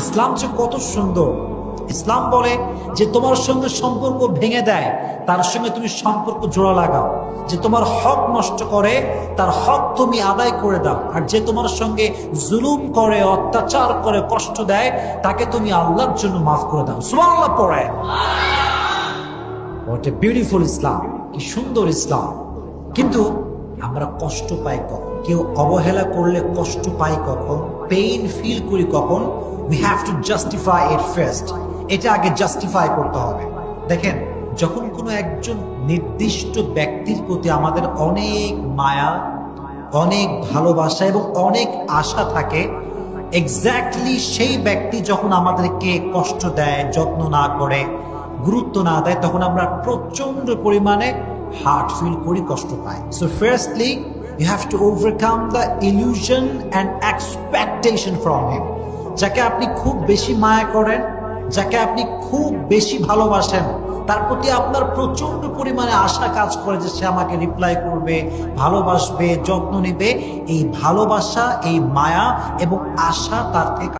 ইসলাম যে কত সুন্দর। ইসলাম বলে যে তোমার সঙ্গে সম্পর্ক ভেঙে দেয়, তার সঙ্গে তুমি সম্পর্ক জোড়া লাগাও। যে তোমার হক নষ্ট করে, তার হক তুমি আদায় করে দাও। আর যে তোমার সঙ্গে জুলুম করে, অত্যাচার করে, কষ্ট দেয়, তাকে তুমি আল্লাহর জন্য মাফ করে দাও। সুবহানাল্লাহ পড়ে। বিউটিফুল ইসলাম কি সুন্দর ইসলাম কিন্তু আমরা কষ্ট পাই কখন? কেউ অবহেলা করলে কষ্ট পাই কখন? পেইন ফিল করি কখন? We have to justify it first এটা আগে জাস্টিফাই করতে হবে। দেখেন, যখন কোনো একজন নির্দিষ্ট ব্যক্তির প্রতি আমাদের অনেক মায়া, অনেক ভালোবাসা এবং অনেক আশা থাকে এক্স্যাক্টলি সেই ব্যক্তি যখন আমাদেরকে কষ্ট দেয়, যত্ন না করে, গুরুত্ব না দেয়, তখন আমরা প্রচণ্ড পরিমাণে হার্ট ফিল করি, কষ্ট পাই। So firstly you have to overcome the illusion and expectation from him যাকে আপনি খুব বেশি মায়া করেন, যাকে আপনি খুব বেশি ভালোবাসেন, তার প্রতি আপনার প্রচণ্ড পরিমাণে আশা কাজ করে যে সে আমাকে রিপ্লাই করবে, ভালোবাসবে, যত্ন নেবে। এই ভালোবাসা, এই মায়া এবং আশা তার থেকে